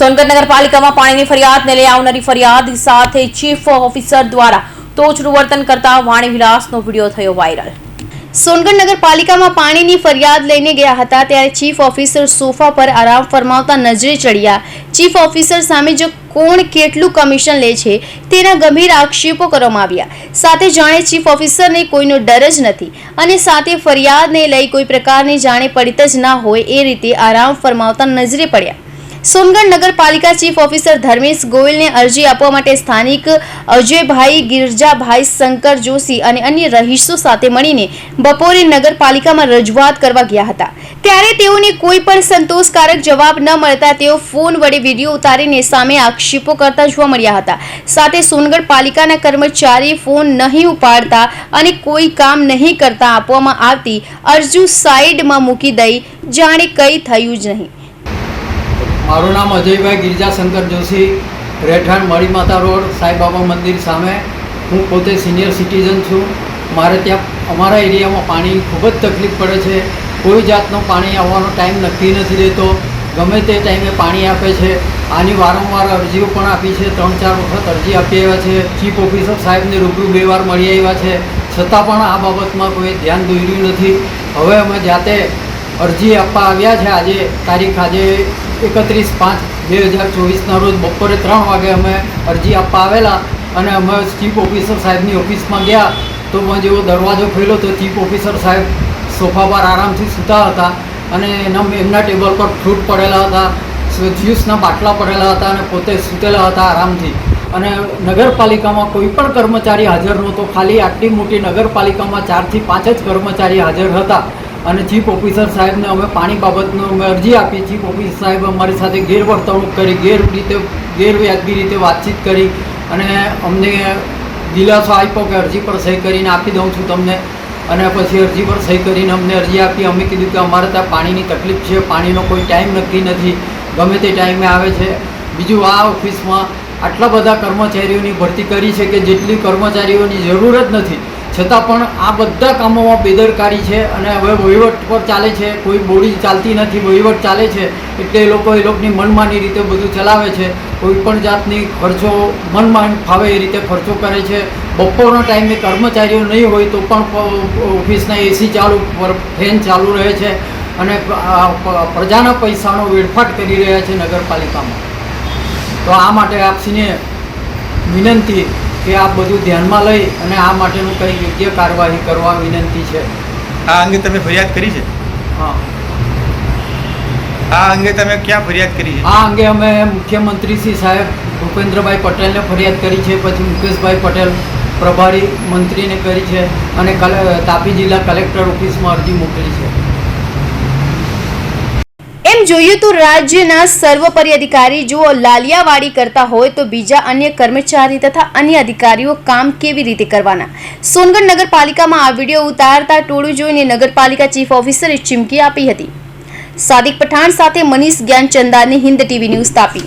સોનગઢ નગરપાલિકામાં પાણીની ફરિયાદને લઈ આવનારી ફરિયાદ સાથે ચીફ ઓફિસર દ્વારા ટોચનું વર્તન કરતા વાણી વિલાસનો વીડિયો થયો વાયરલ. સોનગઢ નગરપાલિકામાં પાણીની ફરિયાદ લઈને ગયા હતા ત્યારે ચીફ ઓફિસર સોફા પર આરામ ફરમાવતા નજરે ચડ્યા. ચીફ ઓફિસર સામે જો કોણ કેટલું કમિશન લે છે તેના ગંભીર આક્ષેપો કરવામાં આવ્યા. સાથે જાણે ચીફ ઓફિસરને કોઈનો ડર જ નથી અને સાથે ફરિયાદને લઈ કોઈ પ્રકારની જાણે પડિત જ ના હોય એ રીતે આરામ ફરમાવતા નજરે પડ્યા. સોનગઢ નગરપાલિકા ચીફ ઓફિસર ધર્મેશ ગોયલને અરજી આપવા માટે સ્થાનિક અજયભાઈ, ગિરજાભાઈ, શંકર જોશી અને અન્ય રહીશો સાથે મળીને બપોરે નગરપાલિકામાં રજૂઆત કરવા ગયા હતા. ત્યારે તેઓને કોઈ પણ સંતોષકારક જવાબ ન મળતા તેઓ ફોન વડે વીડિયો ઉતારીને સામે આક્ષેપો કરતા જોવા મળ્યા હતા. સાથે સોનગઢ પાલિકાના કર્મચારી ફોન નહીં ઉપાડતા અને કોઈ કામ નહીં કરતા આપવામાં આવતી અરજુ સાઈડમાં મૂકી દઈ જાણે કંઈ થયું જ નહીં. મારું નામ અજયભાઈ ગિરજાશંકર જોશી, રહેઠાણ મળી માતા રોડ, સાંઈબાબા મંદિર સામે. હું પોતે સિનિયર સિટીઝન છું. મારે ત્યાં, અમારા એરિયામાં પાણી ખૂબ જ તકલીફ પડે છે. કોઈ જાતનું પાણી આવવાનો ટાઈમ નક્કી નથી રહેતો. ગમે તે ટાઈમે પાણી આપે છે. આની વારંવાર અરજીઓ પણ આપી છે. ત્રણ ચાર વખત અરજી આપી આવ્યા છે. ચીફ ઓફિસર સાહેબને રૂબરૂ બે વાર મળી આવ્યા છે. છતાં પણ આ બાબતમાં કોઈ ધ્યાન દોર્યું નથી. હવે અમે જાતે અરજી આપવા આવ્યા છે. આજે તારીખ આજે એકત્રીસ પાંચ બે હજાર ચોવીસના રોજ બપોરે ત્રણ વાગે અમે અરજી આપવા આવેલા અને અમે ચીફ ઓફિસર સાહેબની ઓફિસમાં ગયા. તો મેં જેવો દરવાજો ખોલ્યો તો ચીફ ઓફિસર સાહેબ સોફા પર આરામથી સૂતા હતા અને એના એમના ટેબલ પર ફ્રૂટ પડેલા હતા જ્યુસના બાટલા પડેલા હતા અને પોતે સૂતેલા હતા આરામથી. અને નગરપાલિકામાં કોઈ પણ કર્મચારી હાજર નહોતો. ખાલી આટલી મોટી નગરપાલિકામાં ચારથી પાંચ જ કર્મચારી હાજર હતા. અને ચીફ ઓફિસર સાહેબને અમે પાણી બાબતનો અમે અરજી આપી. ચીફ ઓફિસર સાહેબ અમારી સાથે ગેરવર્તણૂક કરી, ગેર રીતે, ગેરવ્યાજબી રીતે વાતચીત કરી અને અમને દિલાસો આપ્યો કે અરજી પર સહી કરીને આપી દઉં છું તમને. અને પછી અરજી પર સહી કરીને અમને અરજી આપી. અમે કીધું કે અમારે ત્યાં પાણીની તકલીફ છે, પાણીનો કોઈ ટાઈમ નક્કી નથી. ગમે તે ટાઈમે આવે છે. બીજું આ ઓફિસમાં આટલા બધા કર્મચારીઓની ભરતી કરી છે કે જેટલી કર્મચારીઓની જરૂર જ નથી. છતાં પણ આ બધા કામોમાં બેદરકારી છે અને હવે વહીવટ પર ચાલે છે. કોઈ બોડી ચાલતી નથી, વહીવટ ચાલે છે. એટલે એ લોકો એ લોકોની મનમાની રીતે બધું ચલાવે છે. કોઈ પણ જાતની ખર્ચો મનમાન ફાવે એ રીતે ખર્ચો કરે છે. બપોરના ટાઈમે કર્મચારીઓ નહીં હોય તો પણ ઓફિસના એસી ચાલુ પર ફેન ચાલુ રહે છે અને પ્રજાના પૈસાનો વેડફાટ કરી રહ્યા છે નગરપાલિકામાં. તો આ માટે આપસીને વિનંતી કે આ બધું ધ્યાનમાં લઈ અને આ માટેનું કંઈ યોગ્ય કાર્યવાહી કરવા વિનંતી છે. આ અંગે તમે ફરિયાદ કરી છે? હા. આ અંગે તમે ક્યાં ફરિયાદ કરી છે? આ અંગે અમે મુખ્યમંત્રી શ્રી સાહેબ ભૂપેન્દ્રભાઈ પટેલને ફરિયાદ કરી છે પછી મુકેશભાઈ પટેલ પ્રભારી મંત્રીને કરી છે અને કલે- તાપી જિલ્લા કલેક્ટર ઓફિસમાં અરજી મોકલી છે. જોઈએ તો રાજ્યના સર્વોપરી અધિકારી જો લાલિયાવાડી કરતા હોય તો બીજા અન્ય કર્મચારી તથા અન્ય અધિકારીઓ કામ કેવી રીતે કરવાના? સોનગઢ નગરપાલિકામાં આ વીડિયો ઉતારતા ટોળું જોઈને નગરપાલિકા ચીફ ઓફિસરે ચીમકી આપી હતી. સાદિક પઠાણ સાથે મનીષ જ્ઞાનચંદાની હિન્દ ટીવી ન્યૂઝ તાપી.